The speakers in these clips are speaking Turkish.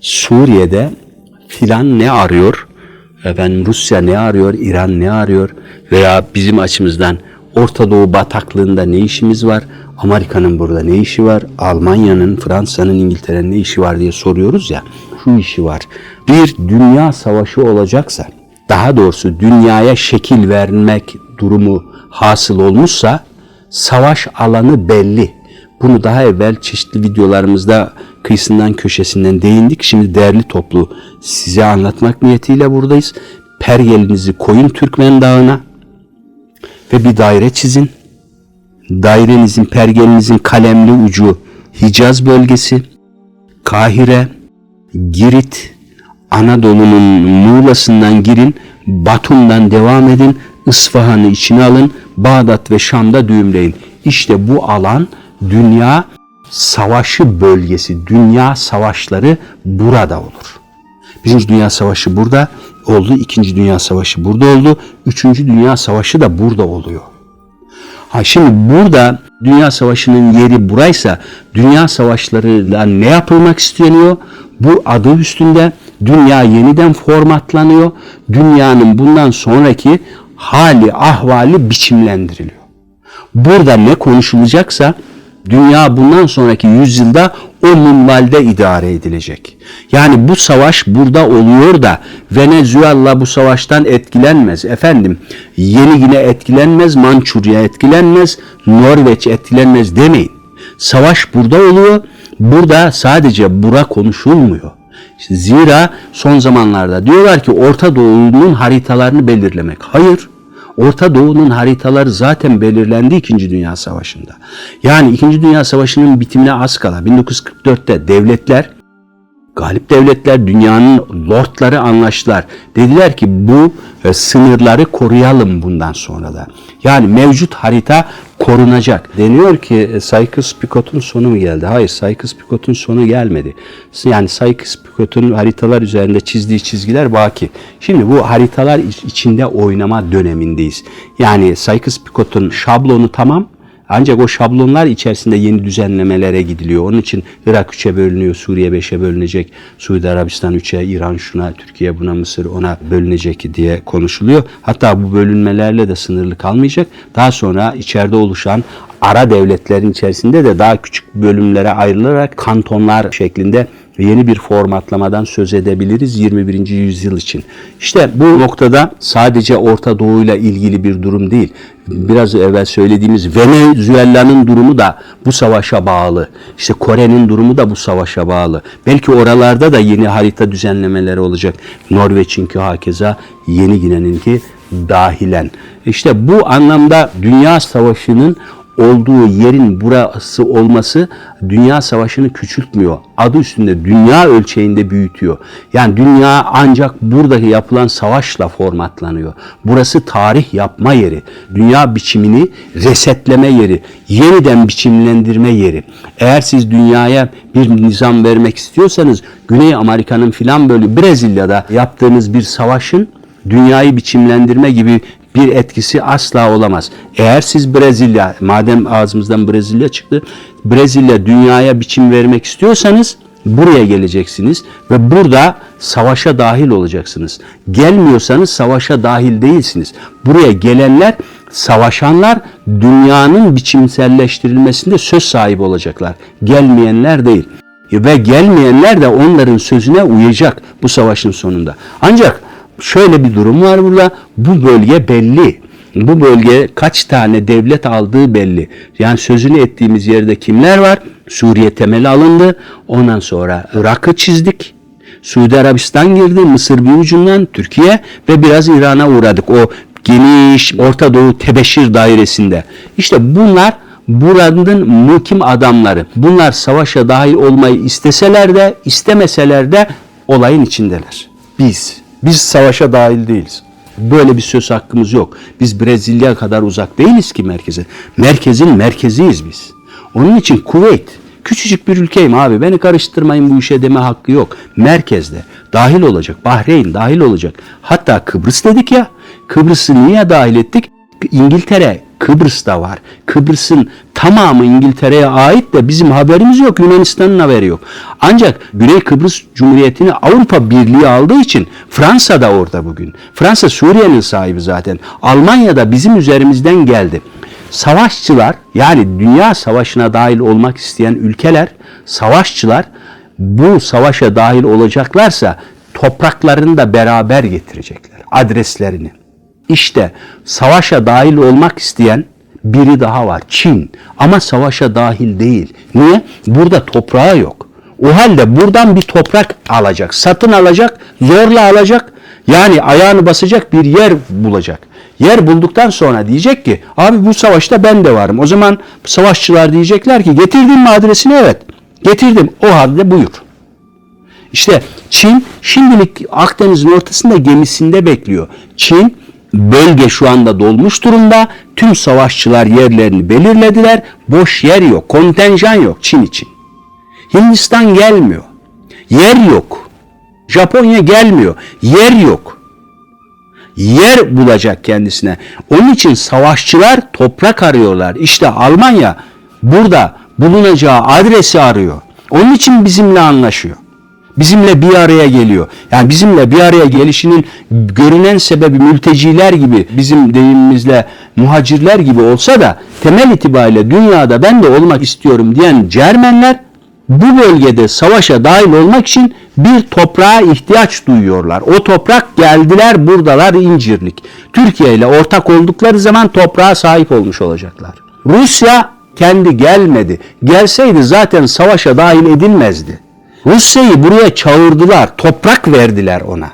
Suriye'de filan ne arıyor? Efendim Rusya ne arıyor? İran ne arıyor? Veya bizim açımızdan Orta Doğu bataklığında ne işimiz var? Amerika'nın burada ne işi var? Almanya'nın, Fransa'nın, İngiltere'nin ne işi var diye soruyoruz ya. Şu işi var. Bir dünya savaşı olacaksa, daha doğrusu dünyaya şekil vermek durumu hasıl olmuşsa savaş alanı belli. Bunu daha evvel çeşitli videolarımızda kıyısından köşesinden değindik. Şimdi değerli toplu size anlatmak niyetiyle buradayız. Pergelinizi koyun Türkmen Dağı'na ve bir daire çizin. Dairenizin, pergelinizin kalemli ucu Hicaz bölgesi, Kahire, Girit, Anadolu'nun Muğla'sından girin, Batum'dan devam edin, İsfahan'ı içine alın, Bağdat ve Şam'da düğümleyin. İşte bu alan dünya savaşı bölgesi, dünya savaşları burada olur. Birinci Dünya Savaşı burada oldu, İkinci Dünya Savaşı burada oldu, Üçüncü Dünya Savaşı da burada oluyor. Ha şimdi burada Dünya Savaşı'nın yeri buraysa Dünya Savaşlarıyla ne yapılmak isteniyor? Bu adı üstünde dünya yeniden formatlanıyor. Dünyanın bundan sonraki hali, ahvali biçimlendiriliyor. Burada ne konuşulacaksa dünya bundan sonraki yüzyılda o minvalde idare edilecek. Yani bu savaş burada oluyor da Venezuela bu savaştan etkilenmez. Efendim Yeni Gine etkilenmez, Mançurya etkilenmez, Norveç etkilenmez demeyin. Savaş burada oluyor. Burada sadece bura konuşulmuyor. Zira son zamanlarda diyorlar ki Orta Doğu'nun haritalarını belirlemek. Hayır. Orta Doğu'nun haritaları zaten belirlendi 2. Dünya Savaşı'nda. Yani 2. Dünya Savaşı'nın bitimine az kala 1944'te devletler Galip devletler dünyanın lordları anlaştılar. Dediler ki bu e, sınırları koruyalım bundan sonra da. Yani mevcut harita korunacak. Deniyor ki e, Sykes-Picot'un sonu mu geldi? Hayır Sykes-Picot'un sonu gelmedi. Yani Sykes-Picot'un haritalar üzerinde çizdiği çizgiler baki. Şimdi bu haritalar iç- içinde oynama dönemindeyiz. Yani Sykes-Picot'un şablonu tamam ancak o şablonlar içerisinde yeni düzenlemelere gidiliyor. Onun için Irak 3'e bölünüyor, Suriye 5'e bölünecek, Suudi Arabistan 3'e, İran şuna, Türkiye buna, Mısır ona bölünecek diye konuşuluyor. Hatta bu bölünmelerle de sınırlı kalmayacak. Daha sonra içeride oluşan ara devletlerin içerisinde de daha küçük bölümlere ayrılarak kantonlar şeklinde yeni bir formatlamadan söz edebiliriz 21. yüzyıl için. İşte bu noktada sadece Orta Doğu ile ilgili bir durum değil. Biraz evvel söylediğimiz Venezuela'nın durumu da bu savaşa bağlı. İşte Kore'nin durumu da bu savaşa bağlı. Belki oralarda da yeni harita düzenlemeleri olacak. Norveç'inki hakeza, Yeni Gine'ninki dahilen. İşte bu anlamda Dünya Savaşı'nın olduğu yerin burası olması dünya savaşını küçültmüyor. Adı üstünde dünya ölçeğinde büyütüyor. Yani dünya ancak buradaki yapılan savaşla formatlanıyor. Burası tarih yapma yeri. Dünya biçimini resetleme yeri. Yeniden biçimlendirme yeri. Eğer siz dünyaya bir nizam vermek istiyorsanız Güney Amerika'nın filan böyle Brezilya'da yaptığınız bir savaşın dünyayı biçimlendirme gibi bir etkisi asla olamaz. Eğer siz Brezilya, madem ağzımızdan Brezilya çıktı, Brezilya dünyaya biçim vermek istiyorsanız buraya geleceksiniz ve burada savaşa dahil olacaksınız. Gelmiyorsanız savaşa dahil değilsiniz. Buraya gelenler, savaşanlar dünyanın biçimselleştirilmesinde söz sahibi olacaklar. Gelmeyenler değil. Ve gelmeyenler de onların sözüne uyacak bu savaşın sonunda. Ancak şöyle bir durum var burada. Bu bölge belli. Bu bölge kaç tane devlet aldığı belli. Yani sözünü ettiğimiz yerde kimler var? Suriye temeli alındı. Ondan sonra Irak'ı çizdik. Suudi Arabistan girdi, Mısır bir ucundan, Türkiye ve biraz İran'a uğradık. O geniş Orta Doğu tebeşir dairesinde. İşte bunlar buranın mukim adamları. Bunlar savaşa dahil olmayı isteseler de istemeseler de olayın içindeler. Biz. Biz savaşa dahil değiliz. Böyle bir söz hakkımız yok. Biz Brezilya kadar uzak değiliz ki merkeze. Merkezin merkeziyiz biz. Onun için Kuveyt küçücük bir ülkeyim abi beni karıştırmayın bu işe deme hakkı yok. Merkezde dahil olacak. Bahreyn dahil olacak. Hatta Kıbrıs dedik ya. Kıbrıs'ı niye dahil ettik? İngiltere Kıbrıs'ta var. Kıbrıs'ın tamamı İngiltere'ye ait de bizim haberimiz yok. Yunanistan'ın haberi yok. Ancak Güney Kıbrıs Cumhuriyeti'ni Avrupa Birliği aldığı için Fransa da orada bugün. Fransa Suriye'nin sahibi zaten. Almanya da bizim üzerimizden geldi. Savaşçılar yani dünya savaşına dahil olmak isteyen ülkeler, savaşçılar bu savaşa dahil olacaklarsa topraklarını da beraber getirecekler. Adreslerini. İşte savaşa dahil olmak isteyen biri daha var. Çin. Ama savaşa dahil değil. Niye? Burada toprağı yok. O halde buradan bir toprak alacak. Satın alacak. Zorla alacak. Yani ayağını basacak bir yer bulacak. Yer bulduktan sonra diyecek ki abi bu savaşta ben de varım. O zaman savaşçılar diyecekler ki getirdin mi adresini? Evet. Getirdim. O halde buyur. İşte Çin şimdilik Akdeniz'in ortasında gemisinde bekliyor. Çin bölge şu anda dolmuş durumda. Tüm savaşçılar yerlerini belirlediler. Boş yer yok, kontenjan yok Çin için. Hindistan gelmiyor. Yer yok. Japonya gelmiyor. Yer yok. Yer bulacak kendisine. Onun için savaşçılar toprak arıyorlar. İşte Almanya burada bulunacağı adresi arıyor. Onun için bizimle anlaşıyor bizimle bir araya geliyor. Yani bizimle bir araya gelişinin görünen sebebi mülteciler gibi bizim deyimimizle muhacirler gibi olsa da temel itibariyle dünyada ben de olmak istiyorum diyen Cermenler bu bölgede savaşa dahil olmak için bir toprağa ihtiyaç duyuyorlar. O toprak geldiler buradalar incirlik. Türkiye ile ortak oldukları zaman toprağa sahip olmuş olacaklar. Rusya kendi gelmedi. Gelseydi zaten savaşa dahil edilmezdi. Rusya'yı buraya çağırdılar, toprak verdiler ona.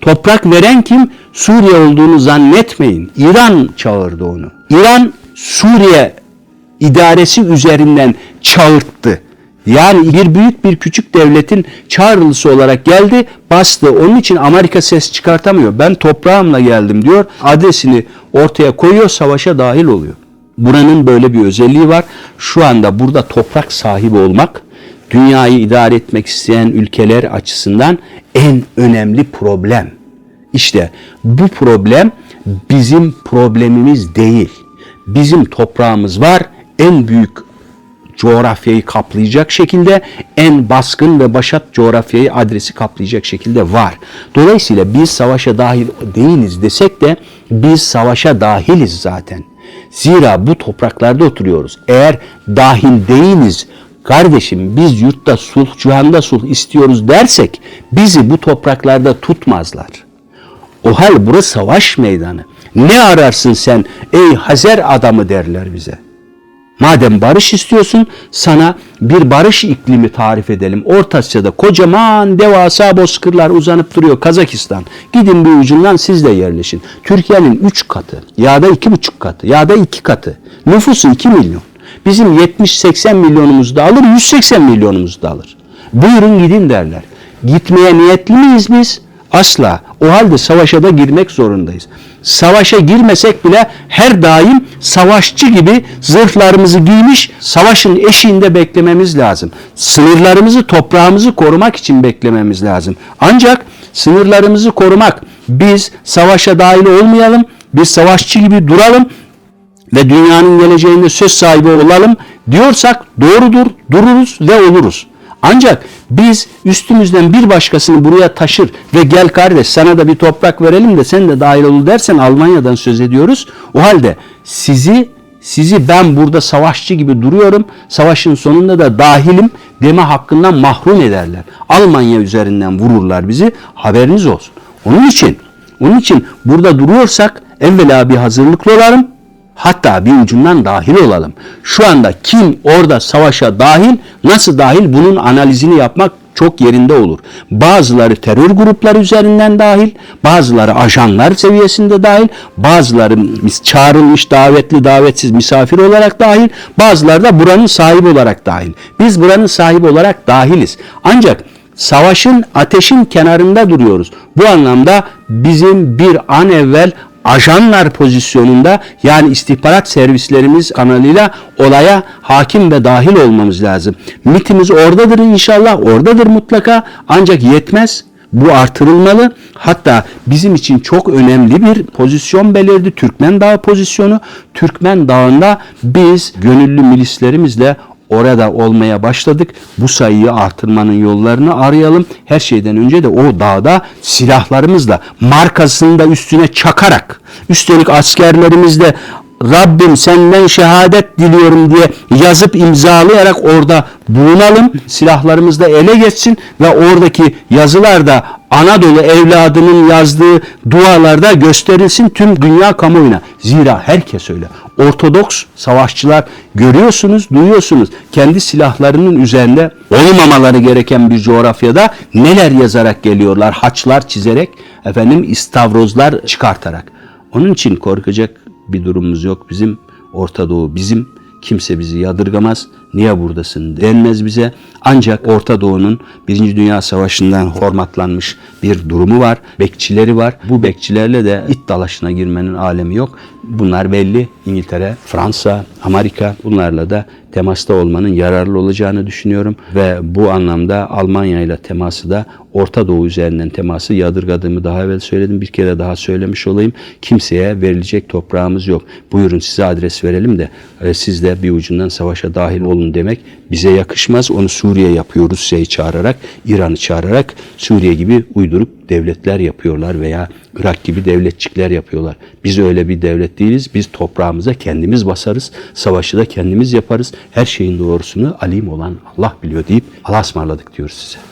Toprak veren kim? Suriye olduğunu zannetmeyin. İran çağırdı onu. İran Suriye idaresi üzerinden çağırttı. Yani bir büyük bir küçük devletin çağrılısı olarak geldi, bastı. Onun için Amerika ses çıkartamıyor. Ben toprağımla geldim diyor. Adresini ortaya koyuyor, savaşa dahil oluyor. Buranın böyle bir özelliği var. Şu anda burada toprak sahibi olmak dünyayı idare etmek isteyen ülkeler açısından en önemli problem. İşte bu problem bizim problemimiz değil. Bizim toprağımız var. En büyük coğrafyayı kaplayacak şekilde en baskın ve başat coğrafyayı adresi kaplayacak şekilde var. Dolayısıyla biz savaşa dahil değiliz desek de biz savaşa dahiliz zaten. Zira bu topraklarda oturuyoruz. Eğer dahil değiliz, kardeşim biz yurtta sulh, cihanda sulh istiyoruz dersek bizi bu topraklarda tutmazlar. O hal burası savaş meydanı. Ne ararsın sen ey Hazer adamı derler bize. Madem barış istiyorsun sana bir barış iklimi tarif edelim. Orta Asya'da kocaman devasa bozkırlar uzanıp duruyor Kazakistan. Gidin bir ucundan siz de yerleşin. Türkiye'nin 3 katı ya da 2,5 katı ya da 2 katı. Nüfusu 2 milyon. Bizim 70-80 milyonumuzu da alır 180 milyonumuzu da alır. Buyurun gidin derler. Gitmeye niyetli miyiz biz? Asla. O halde savaşa da girmek zorundayız. Savaşa girmesek bile her daim savaşçı gibi zırhlarımızı giymiş savaşın eşiğinde beklememiz lazım. Sınırlarımızı, toprağımızı korumak için beklememiz lazım. Ancak sınırlarımızı korumak, biz savaşa dahil olmayalım, biz savaşçı gibi duralım ve dünyanın geleceğinde söz sahibi olalım diyorsak doğrudur, dururuz ve oluruz. Ancak biz üstümüzden bir başkasını buraya taşır ve gel kardeş sana da bir toprak verelim de sen de dahil ol dersen Almanya'dan söz ediyoruz. O halde sizi sizi ben burada savaşçı gibi duruyorum. Savaşın sonunda da dahilim deme hakkından mahrum ederler. Almanya üzerinden vururlar bizi. Haberiniz olsun. Onun için onun için burada duruyorsak evvela bir hazırlıklı olalım. Hatta bir ucundan dahil olalım. Şu anda kim orada savaşa dahil, nasıl dahil bunun analizini yapmak çok yerinde olur. Bazıları terör grupları üzerinden dahil, bazıları ajanlar seviyesinde dahil, bazıları çağrılmış davetli davetsiz misafir olarak dahil, bazıları da buranın sahibi olarak dahil. Biz buranın sahibi olarak dahiliz. Ancak savaşın ateşin kenarında duruyoruz. Bu anlamda bizim bir an evvel ajanlar pozisyonunda yani istihbarat servislerimiz kanalıyla olaya hakim ve dahil olmamız lazım. MIT'imiz oradadır inşallah, oradadır mutlaka ancak yetmez. Bu artırılmalı. Hatta bizim için çok önemli bir pozisyon belirdi. Türkmen Dağı pozisyonu. Türkmen Dağı'nda biz gönüllü milislerimizle orada olmaya başladık. Bu sayıyı artırmanın yollarını arayalım. Her şeyden önce de o dağda silahlarımızla markasını da üstüne çakarak üstelik askerlerimizle Rabbim senden şehadet diliyorum diye yazıp imzalayarak orada bulunalım. Silahlarımız da ele geçsin ve oradaki yazılar da Anadolu evladının yazdığı dualarda gösterilsin tüm dünya kamuoyuna. Zira herkes öyle. Ortodoks savaşçılar görüyorsunuz, duyuyorsunuz. Kendi silahlarının üzerinde olmamaları gereken bir coğrafyada neler yazarak geliyorlar. Haçlar çizerek, efendim istavrozlar çıkartarak. Onun için korkacak bir durumumuz yok. Bizim Orta Doğu bizim. Kimse bizi yadırgamaz. Niye buradasın denmez bize. Ancak Orta Doğu'nun Birinci Dünya Savaşı'ndan formatlanmış bir durumu var. Bekçileri var. Bu bekçilerle de it dalaşına girmenin alemi yok. Bunlar belli. İngiltere, Fransa, Amerika bunlarla da temasta olmanın yararlı olacağını düşünüyorum. Ve bu anlamda Almanya ile teması da Orta Doğu üzerinden teması yadırgadığımı daha evvel söyledim. Bir kere daha söylemiş olayım. Kimseye verilecek toprağımız yok. Buyurun size adres verelim de e, siz de bir ucundan savaşa dahil olun demek bize yakışmaz. Onu Suriye yapıyor Rusya'yı çağırarak, İran'ı çağırarak Suriye gibi uyduruk devletler yapıyorlar veya Irak gibi devletçikler yapıyorlar. Biz öyle bir devlet değiliz. Biz toprağımıza kendimiz basarız. Savaşı da kendimiz yaparız. Her şeyin doğrusunu alim olan Allah biliyor deyip Allah'a ısmarladık diyoruz size.